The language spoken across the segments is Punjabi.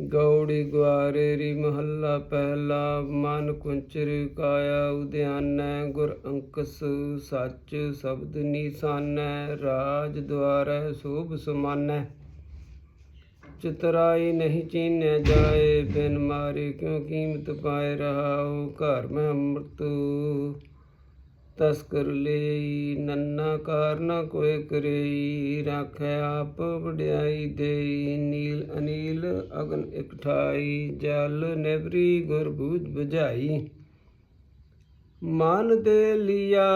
ਗੌੜੀ ਗੁਆਰੇ ਰੀ ਮਹੱਲਾ ਪਹਿਲਾ, ਮਨ ਕੁੰਚਰ ਕਾਇਆ ਉਦਿਆਨੈ, ਗੁਰ ਅੰਕਸ ਸੱਚ ਸ਼ਬਦ ਨਿਸਾਨੈ, ਰਾਜ ਦੁਆਰੈ ਸੋਭ ਸਮਾਨੈ। ਚਤਰਾਈ ਨਹੀਂ ਚੀਨਿਆ ਜਾਏ, ਬਿਨ ਮਾਰੇ ਕਿਉ ਕੀਮਤ ਪਾਏ ਰਹਾਉ ਘਰ ਮੈਂ ਅੰਮ੍ਰਿਤ ਤਸਕਰ ਲਈ, ਨੰਨਾ ਕਾਰਨ ਕੋਇ ਕਰੇਈ, ਰਾਖੈ ਆਪ ਵਡਿਆਈ ਦੇਈ, ਨੀਲ ਅਨੀਲ ਅਗਨ ਇਕਠਾਈ, ਜਲ ਨਿਵਰੀ ਗੁਰ ਬੂਝ ਬੁਝਾਈ। ਮਨ ਦੇ ਲਿਆ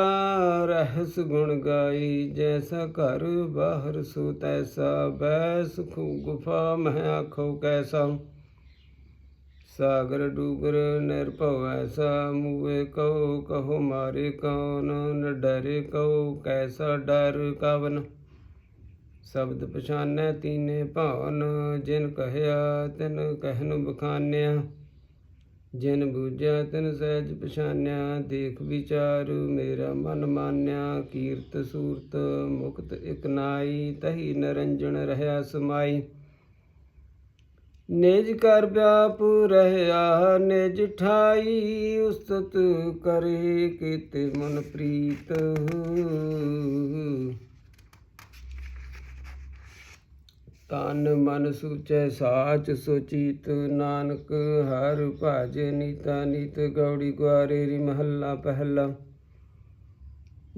ਰਹਿਸ ਗੁਣ ਗਾਈ, ਜੈਸਾ ਘਰ ਬਾਹਰ ਸੋ ਤੈਸਾ ਬੈਸ ਖੂ ਗੁਫਾ ਮਹਿ ਆਖੋ ਕੈਸਾ। ਸਾਗਰ ਡੂਗਰ ਨਿਰਭਉ ਐਸਾ ਮੂਏ ਕਹੋ ਕਹੋ ਮਾਰੇ ਕੌਣ, ਨ ਡਰੇ ਕਹੋ ਕੈਸਾ ਡਰ ਕਵਨ। ਸ਼ਬਦ ਪਛਾਨੈ ਤੀਨੇ ਭਾਵਨ ਜਿਨ ਕਹਿਆ ਤਿਨ ਕਹਿਨ ਬਖਾਨਿਆ। ਜਿਨ ਬੂਝਿਆ ਤਿਨ ਸਹਿਜ ਪਛਾਨਿਆ, ਦੇਖ ਵਿਚਾਰ ਮੇਰਾ ਮਨ ਮਾਨਿਆ। ਕੀਰਤ ਸੂਰਤ ਮੁਕਤ ਇਕ ਨਾਈ, ਤਹੀ ਨਰੰਜਨ ਰਹਾ ਸਮਾਈ। ਨਿਜ ਕਰ ਵਿਆਪ ਰਹਿਆ, ਨਿਜ ਠਾਈ ਉਸਤ ਕਰੇ ਕੀਤੇ ਮਨ ਪ੍ਰੀਤ। ਤਨ ਮਨ ਸੂਚੈ ਸਾਚ ਸੁਚੀਤ, ਨਾਨਕ ਹਰ ਭਜ ਨੀਤਾ ਨੀਤ, ਗੌੜੀ ਗੁਆਰੇ ਰੀ ਮਹੱਲਾ ਪਹਿਲਾ।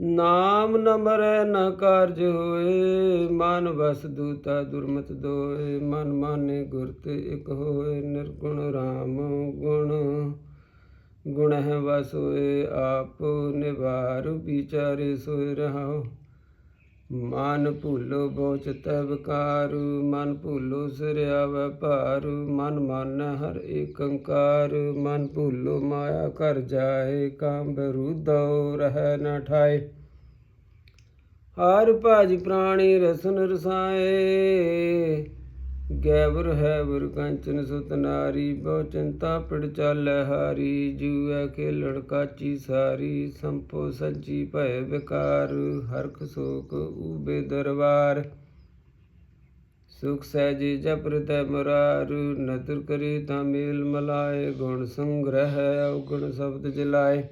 ਨਾਮ ਨ ਮਰੈ ਨ ਕਾਰਜ ਹੋਏ, ਮਨ ਵਸ ਦੂਤਾ ਦੁਰਮਤ ਦੋਏ, ਮਨ ਮਾਨੇ ਗੁਰ ਤੇ ਇਕ ਹੋਏ, ਨਿਰਗੁਣ RAM ਗੁਣ ਗੁਣ ਹੈ ਵਸ ਹੋਏ, ਆਪ ਨਿਵਾਰ ਵਿਚਾਰੇ ਸੋਇ ਰਹਾਉ ਮਨ ਭੂਲੋ ਬੋਚ ਤੈ ਵਿਕਾਰ ਮਨ ਭੂਲੋ ਸਿਰਿਆਵੈ ਭਾਰ, ਮਨ ਮਨ ਹਰ ਏਕੰਕਾਰ ਮਨ ਭੂਲੋ ਮਾਇਆ ਕਰ ਜਾਏ ਕਾਮ ਬਰੂਦਉ ਰਹਿ ਨਾ ਠਾਏ। ਹਰ ਭਜ ਪ੍ਰਾਣੀ ਰਸਨ ਰਸਾਏ ਗੈਵਰ ਹੈ ਵਰ ਕੰਚਨ ਸੁਤ ਨਾਰੀ, ਬਹੁ ਚਿੰਤਾ ਪਿੜ ਚਾਲੈ ਹਾਰੀ ਜੂਐ ਖੇਲਣ ਕਾਚੀ ਸਾਰੀ, ਸੰਪੋ ਸੱਜੀ ਭੈ ਵਿਕਾਰ, ਹਰਖ ਸੋਕ ਊਬੇ ਦਰਬਾਰ। ਸੁਖ ਸਹਿਜੇ ਜਪਰ ਤੈ ਮੁਰਾਰ, ਨਦਰ ਕਰੇ ਤਾਂ ਮੇਲ ਮਲਾਏ, ਗੁਣ ਸੰਗ੍ਰਹਿ, ਔਗਣ ਸ਼ਬਦ ਜਲਾਏ।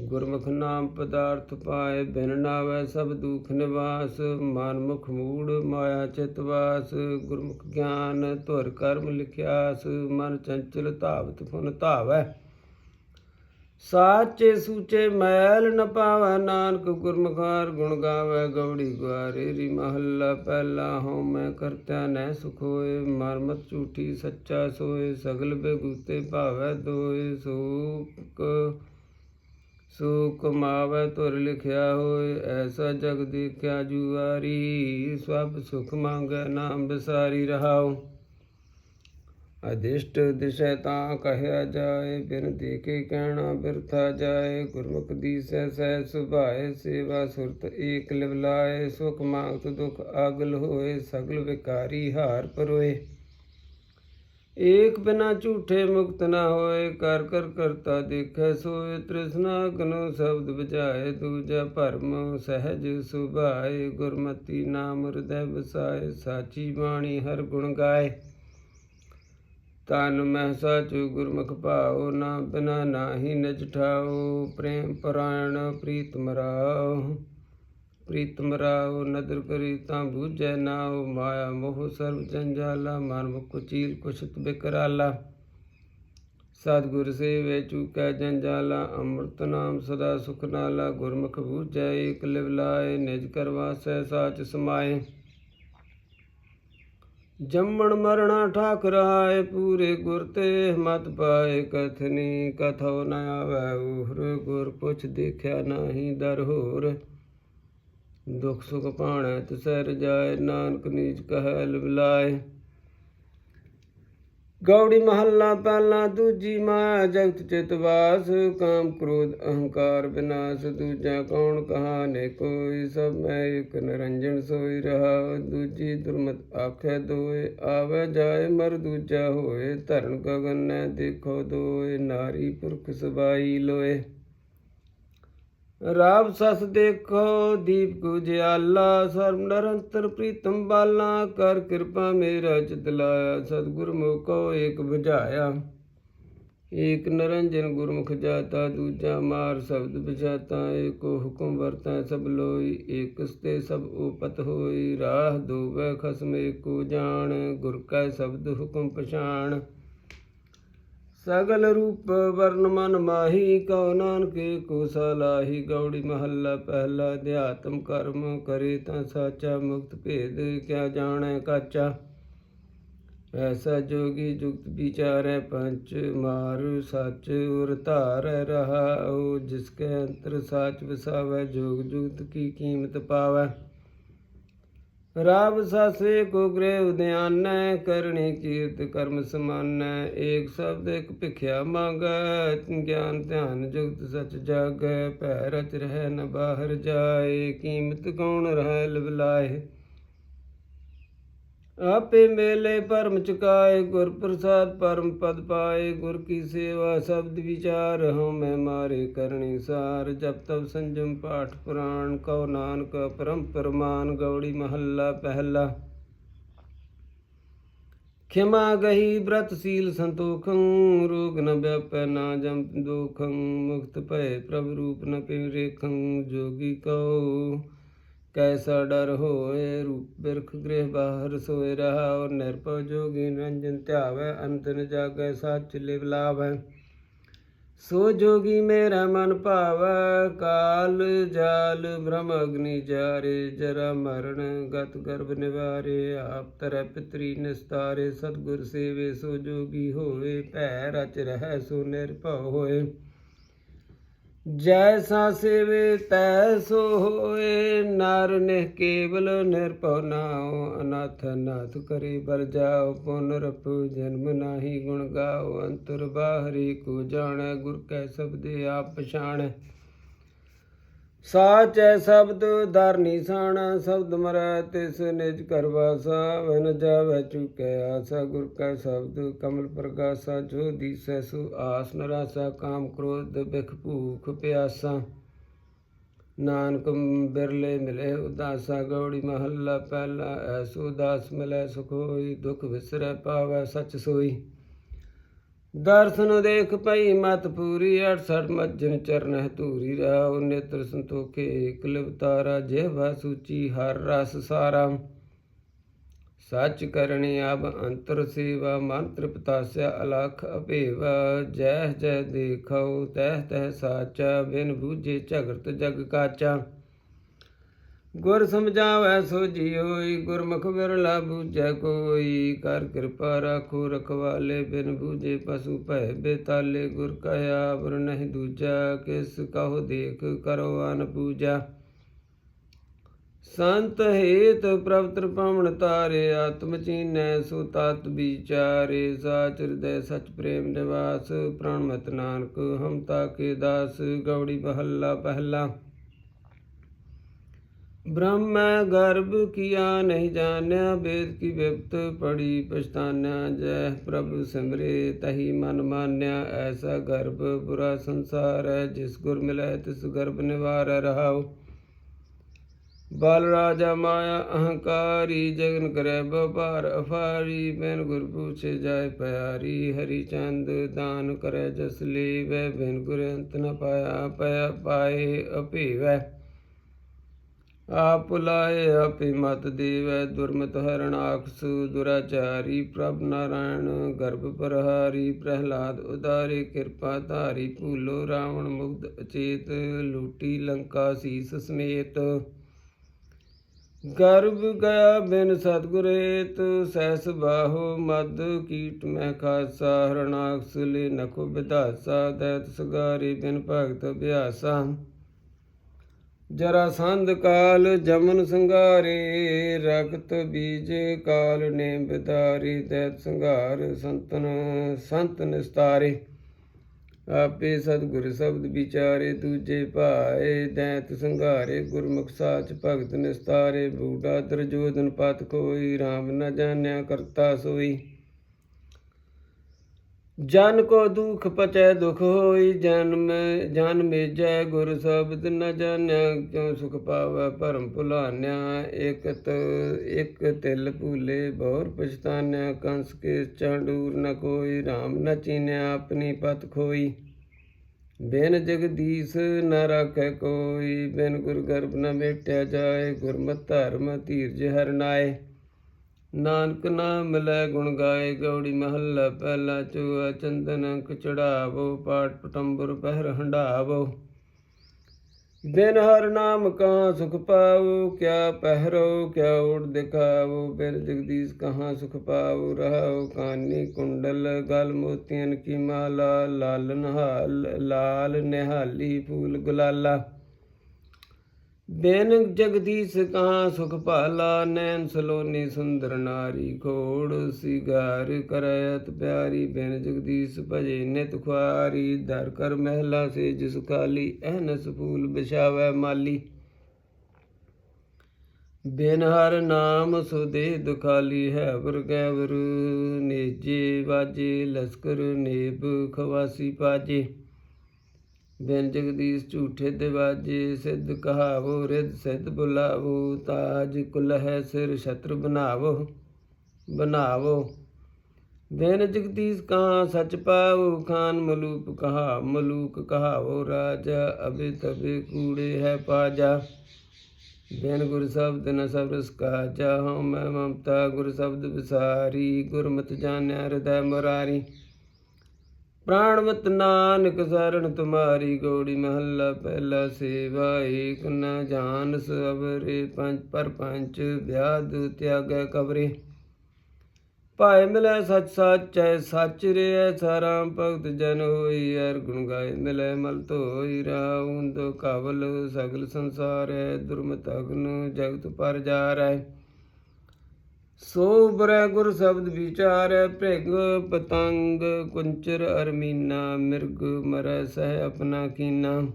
ਗੁਰਮੁਖ ਨਾਮ ਪਦਾਰਥ ਪਾਏ, ਬਿਨ ਨਾਵੈ ਸਭ ਦੁਖ ਨਿਵਾਸ, ਮਨ ਮੁਖ ਮੂੜ ਮਾਇਆ ਚਿਤ ਵਾਸ, ਗੁਰਮੁਖ ਗਿਆਨ ਧੁਰ ਕਰਮ ਲਿਖਿਆਸ, ਮਨ ਚੰਚਲ ਧਾਵਤ ਫੁਨ ਧਾਵੈ। ਸਾਚੇ ਸੂਚੇ ਮੈਲ ਨ ਪਾਵੈ, ਨਾਨਕ ਗੁਰਮੁਖਾਰ ਗੁਣ ਗਾਵੈ ਗੌੜੀ ਗੁਆਰੇ ਰੀ ਮਹੱਲਾ ਪਹਿਲਾ ਹਉ ਮੈਂ ਕਰਤਿਆ ਨੈ ਸੁਖ ਹੋਏ ਮਰਮਤ ਝੂਠੀ ਸੱਚਾ ਸੋਏ, ਸਗਲ ਬੇਗੂਤੇ ਭਾਵੈ ਦੋਏ, ਸੂਕ ਸੋ ਕਮਾਵੈ ਤੁਰ ਲਿਖਿਆ ਹੋਏ ਐਸਾ ਜਗ ਦੇਖਿਆ ਜੁਆਰੀ, ਸਭ ਸੁਖ ਮੰਗੈ ਨਾਮ ਵਿਸਾਰੀ ਰਹਾਉ। ਅਦਿਸ਼ਟ ਦਿਸ਼ੈ ਤਾਂ ਕਹਿਆ ਜਾਏ, ਬਿਨ ਦੇਖੇ ਕਹਿਣਾ ਬਿਰਥਾ ਜਾਏ, ਗੁਰਮੁਖ ਦੀਸੈ ਸਹਿ ਸੁਭਾਏ, ਸੇਵਾ ਸੁਰਤ ਏਕ ਲਿਵਲਾਏ, ਸੁਖ ਮੰਗਤ ਦੁਖ ਆਗਲ ਹੋਏ, ਸਗਲ ਵਿਕਾਰੀ ਹਾਰ ਪਰੋਏ। ਏਕ ਬਿਨਾ ਝੂਠੇ ਮੁਕਤ ਨਾ ਹੋਏ, ਕਰ ਕਰ ਕਰਤਾ ਦੇਖੈ ਸੋਏ, ਤ੍ਰਿਸ਼ਨਾ ਗਨੋ ਸ਼ਬਦ ਬੁਝਾਏ, ਦੂਜਾ ਭਰਮ ਸਹਿਜ ਸੁਭਾਏ, ਗੁਰਮਤੀ ਨਾਮ ਹਿਰਦੈ ਵਸਾਏ, ਸਾਚੀ ਬਾਣੀ ਹਰ ਗੁਣ ਗਾਏ। ਤਨ ਮਹਿ ਸਾਚੂ ਗੁਰਮੁਖ ਭਾਉ, ਨਾ ਬਿਨਾ ਨਾਹੀ ਨਿਜ ਠਾਉ, ਪ੍ਰੇਮ ਪਰਾਇਣ ਪ੍ਰੀਤ ਮਰਾਉ ਪ੍ਰੀਤਮ ਰਾਉ ਨਦਰ ਕਰੀ ਤਾਂ ਬੂਝੈ ਨਾਉ ਮਾਇਆ ਮੋਹ ਸਰਬ ਜੰਜਾਲਾ, ਮਨ ਮੁਖ ਕੁਚੀਲ ਕੁਸ਼ਤ ਬਿਕਰਾਲਾ। ਸਤਿਗੁਰ ਸੇਵੇ ਚੂਕੈ ਜੰਜਾਲਾ, ਅੰਮ੍ਰਿਤ ਨਾਮ ਸਦਾ ਸੁਖ ਨਾਲਾ, ਗੁਰਮੁਖ ਬੂਝੈ ਏਕ ਲਿਵ ਲਾਏ, ਨਿਜ ਕਰਵਾਸੈ ਸਾਚ ਸਮਾਏ। ਜੰਮਣ ਮਰਣਾ ਠਾਕਰਾਏ ਪੂਰੇ ਗੁਰ ਤੇ ਮਤ ਪਾਏ, ਕਥਨੀ ਕਥੋ ਨ ਆਵੈ ਉਹਰ ਗੁਰ ਪੁੱਛ ਦੇਖਿਆ ਨਾਹੀ ਦਰ ਹੋਰ। ਦੁਖ ਸੁਖ ਪਾਣੈ ਤਿਸੈ ਰਜਾਏ ਨਾਨਕ ਨੀਚ ਕਹੈ, ਲਿਵਲਾਏ। ਗੌੜੀ ਮਹੱਲਾ ਪਹਿਲਾ, ਦੂਜੀ ਮਾਇਆ ਜਗਤ ਚਿਤ ਵਾਸ। ਕਾਮ ਕ੍ਰੋਧ, ਅਹੰਕਾਰ ਵਿਨਾਸ਼, ਦੂਜਾ ਕੌਣ ਕਹਾਨੇ ਕੋਈ? ਸਭ ਮੈਂ ਇੱਕ ਨਿਰੰਜਨ ਸੋਈ ਰਹਾ। ਦੂਜੀ ਦੁਰਮਤ ਆਖੈ ਦੋਏ, ਆਵੇ ਜਾਏ ਮਰ ਦੂਜਾ ਹੋਏ। ਧਰਨ ਗਗਨ ਨੈ ਦੇਖੋ ਦੋਏ, ਨਾਰੀ ਪੁਰਖ ਸਬਾਈ ਲੋਏ। ਰਾਵ ਸਸ ਦੇਖੋ, ਦੀਪ ਗੁਜਿਆਲਾ, ਸਰਬ ਨਿਰੰਤਰ ਪ੍ਰੀਤਮ ਬਾਲਾ, ਕਰ ਕਿਰਪਾ ਮੇਰਾ ਚਿਤ ਲਾਇਆ ਸਤਿਗੁਰ ਮੋਕੋ ਏਕ ਬੁਝਾਇਆ। ਏਕ ਨਿਰੰਜਨ ਗੁਰਮੁਖ ਜਾਤਾ, ਦੂਜਾ ਮਾਰ ਸ਼ਬਦ ਵਿਚਾਤਾ ਏਕੋ ਹੁਕਮ ਵਰਤੈ ਸਭ ਲੋਈ ਏਕਸ ਤੇ ਸਭ ਉਪਤ ਹੋਈ, ਰਾਹ ਦੋਵੇ ਖਸਮ ਏਕੋ ਜਾਣ, ਗੁਰ ਕੈ ਸ਼ਬਦ ਹੁਕਮ ਪਛਾਣ। ਸਗਲ ਰੂਪ ਵਰਨ ਮਨ ਮਾਹੀ, ਕਉ ਨਾਨਕੇ ਕੋ ਸਲਾਹੀ ਗੌੜੀ ਮਹੱਲਾ ਪਹਿਲਾ ਅਧਿਆਤਮ ਕਰਮ ਕਰੇ ਤਾਂ ਸਾਚਾ, ਮੁਕਤ ਭੇਦ ਕਿਆ ਜਾਣੈ ਕਾਚਾ। ਐਸਾ ਜੋਗੀ ਜੁਗਤ ਵਿਚਾਰੈ, ਪੰਚ ਮਾਰ ਸੱਚ ਉਰ ਧਾਰੈ ਰਹਾਉ ਜਿਸ ਕੇ ਅੰਤਰ ਸਾਚ ਵਸਾਵੈ, ਜੋਗ ਜੁਗਤ ਕੀ ਕੀਮਤ ਪਾਵੈ। ਰਾਵ ਸਾਸੇ ਕੋ ਗ੍ਰਹਿ ਉਦਿਆਨੈ, ਕਰਣੀ ਕੀਰਤ ਕਰਮ ਸਮਾਨੈ, ਏਕ ਸ਼ਬਦ ਇਕ ਭਿਖਿਆ ਮੰਗੈ ਗਿਆਨ ਧਿਆਨ ਜੁਗਤ ਸਚ ਜਾਗੈ, ਭੈ ਰਚ ਰਹਿ ਨ ਬਾਹਰ ਜਾਏ, ਕੀਮਤ ਕੌਣ ਰਹਿ ਲਿਵਲਾਏ? ਆਪੇ ਮੇਲੇ ਭਰਮ ਚੁਕਾਏ, ਗੁਰ ਪ੍ਰਸਾਦ ਪਰਮ ਪਦ ਪਾਏ, ਗੁਰ ਕੀ ਸੇਵਾ ਸ਼ਬਦ ਵਿਚਾਰ ਹਉ ਮੈਂ ਮਾਰੇ ਕਰਨੀ ਸਾਰ, ਜਪ ਤਪ ਸੰਜਮ ਪਾਠ ਪੁਰਾਣ, ਕਉ ਨਾਨਕ ਪਰਮ ਪਰਮਾਨ, ਗੌੜੀ ਮਹੱਲਾ ਪਹਿਲਾ। ਖਿਮਾ ਗਹੀ ਬ੍ਰਤ ਸੀਲ ਸੰਤੋਖੰ, ਰੋਗ ਨ ਵਿਆਪੈ ਨਾ ਜਮ ਦੋਖੰ, ਮੁਕਤ ਭਏ ਪ੍ਰਭ ਰੂਪ ਨ ਪਿ ਰੇਖੰ, ਜੋਗੀ ਕਉ। ਕੈਸਾ ਡਰ ਹੋਏ ਰੂਪ ਬਿਰਖ ਗ੍ਰਹਿ ਬਾਹਰ ਸੋਏ ਰਹਾ, ਔਰ ਨਿਰਭਉ ਜੋਗੀ ਨਿਰੰਜਨ ਧਿਆਵੈ, ਅੰਤ ਨ ਜਾਗੈ, ਸੱਚ ਲਿਵ ਲਾਵੈ। ਸੋ ਜੋਗੀ ਮੇਰਾ ਮਨ ਭਾਵੈ, ਕਾਲ ਜਾਲ ਬ੍ਰਹਮ ਅਗਨੀ ਜਾਰੇ, ਜਰਾ ਮਰਨ ਗਤ ਗਰਭ ਨਿਵਾਰੇ, ਆਪ ਤਰੈ ਪਿਤਰੀ ਨਿਸਤਾਰੇ, ਸਤਗੁਰ ਸੇਵੇ, ਸੋ ਜੋਗੀ ਹੋਏ, ਭੈ ਰਚ ਰਹਿ, ਸੋ ਨਿਰਭਉ ਹੋਏ। ਜੈਸਾ ਸੇਵੇ ਤੈਸੋ ਹੋਏ, ਨਰ ਨੇ ਕੇਵਲ ਨਿਰਭਉ ਨਾਉ, ਅਨਾਥ ਨਾਥ ਕਰੇ ਬਰ ਜਾਉ ਪੁਨਰਪ ਜਨਮ ਨਾਹੀ ਗੁਣ ਗਾਉ, ਅੰਤਰ ਬਾਹਰੀ ਕੋ ਜਾਣੈ, ਗੁਰ ਕੈ ਸਬਦੇ ਆਪ ਪਛਾਣੈ। ਸਾਚੈ ਸ਼ਬਦ ਦਰ ਨਿਸ਼ਾਨਾ ਸ਼ਬਦ ਮਰੈ ਤਿਸ ਨਿਜ ਕਰਵਾਸਾ ਵਨ ਜਾਵੈ ਚੁਕੈ ਆਸਾ, ਗੁਰ ਕੈ ਸ਼ਬਦ ਕਮਲ ਪ੍ਰਗਾਸਾ ਜੋ ਦੀਸੈ ਸੋ ਆਸ ਨਰਾਸਾ, ਕਾਮ ਕ੍ਰੋਧ ਬਿਖ ਭੂਖ ਪਿਆਸਾ। ਨਾਨਕ ਬਿਰਲੇ ਮਿਲੇ ਉਦਾਸਾ, ਗੌੜੀ ਮਹੱਲਾ ਪਹਿਲਾ ਐਸੋ ਉਦਾਸ ਮਿਲੇ ਸੁਖ ਹੋਈ ਦੁਖ ਵਿਸਰੈ ਪਾਵੈ ਸਚ ਸੋਈ। ਦਰਸ਼ਨ ਦੇਖ ਪਈ ਮਤ ਪੂਰੀ 68 ਮੱਜਨ ਚਰਨ ਧੂਰੀ ਰਾਉ ਨੇਤਰ ਸੰਤੋਖੇ ਏਕ ਲਿਵਤਾਰਾ, ਜਿਹਵਾ ਸੂਚੀ, ਹਰ ਰਸ ਸਾਰਾ। ਸੱਚ ਕਰਨੀ ਅਬ ਅੰਤਰ ਸੇਵਾ ਮਨ ਤ੍ਰਿਪਤਾਸਿਆ ਅਲਖ ਅਭੇਵਾ। ਜੈ ਜੈ ਦੇਖਉ ਤਹਿ ਤਹਿ ਸਾਚਾ, ਬਿਨ ਬੂਝੇ ਝਗਰਤ ਜਗ ਕਾਚਾ। ਗੁਰ ਸਮਝਾਵੈ ਸੋ ਜੀਉਈ, ਗੁਰਮੁਖ ਵਿਰਲਾ ਬੂਝੈ ਕੋਈ। ਕਰ ਕਿਰਪਾ ਰਾਖੋ, ਰਖਵਾਲੇ ਬਿਨ ਬੂਝੇ ਪਸ਼ੂ ਭੈ ਬੇਤਾਲੇ। ਗੁਰ ਕਇਆ ਵਰ ਨਹੀਂ ਦੂਜਾ, ਕਿਸ ਕਹੋ ਦੇਖ ਕਰੋ ਅਨ ਪੂਜਾ। ਸੰਤ ਹੇਤ ਪ੍ਰਭ ਤ੍ਰਿਪਾਵਨ ਤਾਰੇ, ਆਤਮ ਚੀਨੈ ਸੋ ਤਤ ਵਿਚਾਰੇ। ਸਾਚ ਹਿਰਦੈ ਸਚ ਪ੍ਰੇਮ ਨਿਵਾਸ, ਪ੍ਰਾਣ ਮਤ ਨਾਨਕ ਹਮ ਤਾਕੇ ਦਾਸ। ਗੌੜੀ ਬਹੱਲਾ ਪਹਿਲਾ। ब्रह्म गर्भ किया नहीं जान्या वेद की विप्त पड़ी पछतान्या जय प्रभु सिमरे तही मन मान्या ऐसा गर्भ बुरा संसार है जिस गुर मिले तिस गर्भ निवार रहाओ बाल राजा माया अहंकारी जगन करे व्यापार अफारी बिन गुर पूछे जाय प्यारी हरि चंद दान करे जस ले वह बिन गुर अंत न पाया पया पाए अपीवै ਆਪ ਲਾਏ ਆਪੇ ਮਤ ਦੇਵੈ, ਦੁਰਮਤ ਹਰਣ ਆਖਸੂ ਦੁਰਾਚਾਰੀ ਪ੍ਰਭ ਨਾਰਾਇਣ, ਗਰਭ ਪ੍ਰਹਾਰੀ ਪ੍ਰਹਿਲਾਦ ਉਦਾਰੇ, ਕਿਰਪਾ ਧਾਰੀ ਭੂਲੋ ਰਾਵਣ ਮੁਗਧ ਅਚੇਤ, ਲੂਟੀ ਲੰਕਾ ਸੀਸ ਸਮੇਤ। ਗਰਭ ਗਿਆ ਬਿਨ ਸਤਗੁਰੇਤ ਸੈਸ ਬਾਹੋ ਮਦ ਕੀਟ ਮੈਂ ਖਾਸਾ ਹਰਣਾਕਸ ਲੈ ਨਖੋ ਵਿਧਾਸਾ ਦੈਤ ਸਗਾਰੀ ਬਿਨ ਭਗਤ ਅਭਿਆਸਾ। ਜਰਾ ਸੰਧ ਕਾਲ ਜਮਨ ਸੰਘਾਰੇ, ਰਗਤ ਬੀਜ ਕਾਲ ਨੇ ਬਿਦਾਰੀ ਦੈਤ ਸੰਘਾਰ ਸੰਤਨ, ਸੰਤ ਨਿਸਤਾਰੇ। ਆਪੇ ਸਤਿਗੁਰ ਸ਼ਬਦ ਵਿਚਾਰੇ, ਦੂਜੇ ਭਾਏ ਦੈਤ ਸੰਘਾਰੇ, ਗੁਰਮੁਖ ਸਾਚ ਭਗਤ ਨਿਸਤਾਰੇ, ਬੂਢਾ ਦਰਜੋਦਨ ਪਤ ਕੋਈ RAM ਨ ਜਾਣਿਆ ਕਰਤਾ ਸੋਈ। ਜਨ ਕੋ ਦੁਖ ਪਚੈ ਦੁਖ ਹੋਈ ਜਨਮ ਜਨ ਮੇਜੈ ਗੁਰ ਸ਼ਬਦ ਨ ਜਾਣਿਆ ਕਿਉ ਸੁਖ ਪਾਵੈ ਭਰਮ ਭੁਲਾਨਿਆ ਇਕਤ ਇਕ ਤਿਲ ਭੂਲੇ ਬਹੁਰ ਪਛਤਾਨਿਆ, ਕੰਸ ਕੇ ਚਾਂਡੂਰ ਨ ਕੋਈ RAM ਨ ਚੀਨਿਆ ਆਪਣੀ ਪਤ ਖੋਈ। ਬਿਨ ਜਗਦੀਸ਼ ਨ ਰਾਖੈ ਕੋਈ, ਬਿਨ ਗੁਰ ਗਰਭ ਨ ਮੇਟਿਆ ਜਾਏ, ਗੁਰਮਤਿ ਧਰਮ ਧੀਰਜ ਹਰਨਾਏ ਨਾਨਕ ਨਾਮ ਮਿਲੈ ਗੁਣ ਗਾਏ, ਗੌੜੀ ਮਹੱਲਾ ਪਹਿਲਾ ਚੂਆ ਚੰਦਨ ਅੰਕ ਚੜਾਵੋ, ਪਾਠ ਪਟੰਬਰ ਪਹਿਰ ਹੰਡਾਵੋ। ਬਿਨ ਹਰ ਨਾਮ ਕਹਾਂ ਸੁਖ ਪਾਵੋ, ਕਿਆ ਪਹਿਰੋ, ਕਿਆ ਉੜ ਦਿਖਾਵੋ ਬਿਨ ਜਗਦੀਸ਼ ਕਹਾਂ ਸੁਖ ਪਾਵੋ, ਰਹਾਓ ਕਾਨੀ ਕੁੰਡਲ, ਗਲ ਮੋਤੀਆਂ ਕੀ ਮਾਲਾ ਲਾਲਨ ਹਾਲ ਲਾਲ ਨਿਹਾਲੀ ਫੂਲ ਗੁਲਾਲਾ। ਬਿਨ ਜਗਦੀਸ਼ ਕਹਾਂ ਸੁਖ ਭਾਲਾ, ਨੈਣ ਸਲੋਨੀ ਸੁੰਦਰ ਨਾਰੀ ਖੋੜ ਸਿਗਾਰ ਕਰਤ ਪਿਆਰੀ। ਬਿਨ ਜਗਦੀਸ਼ ਭਜੇ ਨਿਤ ਖੁਆਰੀ, ਦਰ ਕਰ ਮਹਿਲਾ ਸੇ ਜਿਸ ਕਾਲੀ ਅਹਨਸ ਫੂਲ ਬਿਛਾਵੈ ਮਾਲੀ। ਬਿਨ ਹਰ ਨਾਮ ਸੁਦੇ ਦੁਖਾਲੀ ਹੈ ਵਰ ਗੈਵਰ ਨੇਜੇ ਬਾਜੇ ਲਸਕਰ ਨੇਬ ਖਵਾਸੀ ਪਾਜੇ। ਬਿਨ ਜਗਦੀਸ਼ ਝੂਠੇ ਦਿਵਾਜੇ ਸਿੱਧ ਕਹਾਵੋ ਰਿਦ ਸਿੱਧ ਬੁਲਾਵੋ, ਤਾਜ ਕੁਲ ਹੈ ਸਿਰ ਛਤਰ ਬਣਾਵੋ ਬਣਾਵੋ। ਬਿਨ ਜਗਦੀਸ਼ ਕਹਾ ਸਚ ਪਾਵੋ ਖਾਨ ਮਲੂਕ ਕਹਾ, ਮਲੂਕ ਕਹਾਵੋ, ਰਾਜਾ ਅਬੇ ਤਬੇ ਕੂੜੇ ਹੈ ਪਾਜਾ। ਬਿਨ ਗੁਰ ਸ਼ਬਦ ਨ ਸਬਰਸ ਕਾ ਜਾਹਉ ਮੈਂ ਮਮਤਾ, ਗੁਰ ਸ਼ਬਦ ਵਿਸਾਰੀ, ਗੁਰਮਤਿ ਜਾਣਿਆ ਹਿਰਦੈ ਮੁਰਾਰੀ। ਪ੍ਰਾਣਵਤ ਨਾਨਕ ਸਰਣ ਤੁਮਾਰੀ ਗੋੜੀ ਮਹੱਲਾ ਪਹਿਲਾ ਸੇਵਾ, ਏਕ ਨ ਜਾਨ ਅਵਰੇ ਪੰਜ ਪਰ ਪੰਚ ਵਿਆਦ ਤਿਆਗੈ ਕਬਰੇ ਭਾਏ ਮਿਲੈ ਸਚ ਸਾਚੈ, ਸਚ ਰਿਐ ਸਾਰਾਮ ਭਗਤ ਜਨ ਹੋਈ ਅਰ ਗੁਣ ਗਾਏ ਮਿਲੈ ਮਲ ਧੋਈ ਰਾਉਂਦ ਕਵਲ ਸਗਲ ਸੰਸਾਰੈ, ਦੁਰਮਤ ਅਗਨ ਜਗਤ ਪਰ ਜਾ ਜਾਰੈ। ਸੋ ਉਬਰੈ ਗੁਰ ਸ਼ਬਦ ਵਿਚਾਰੈ ਭ੍ਰਿਗ ਪਤੰਗ ਕੁੰਚਰ ਅਰਮੀਨਾ, ਮਿਰਗ ਮਰੈ ਸਹਿ ਆਪਣਾ ਕੀਨਾ।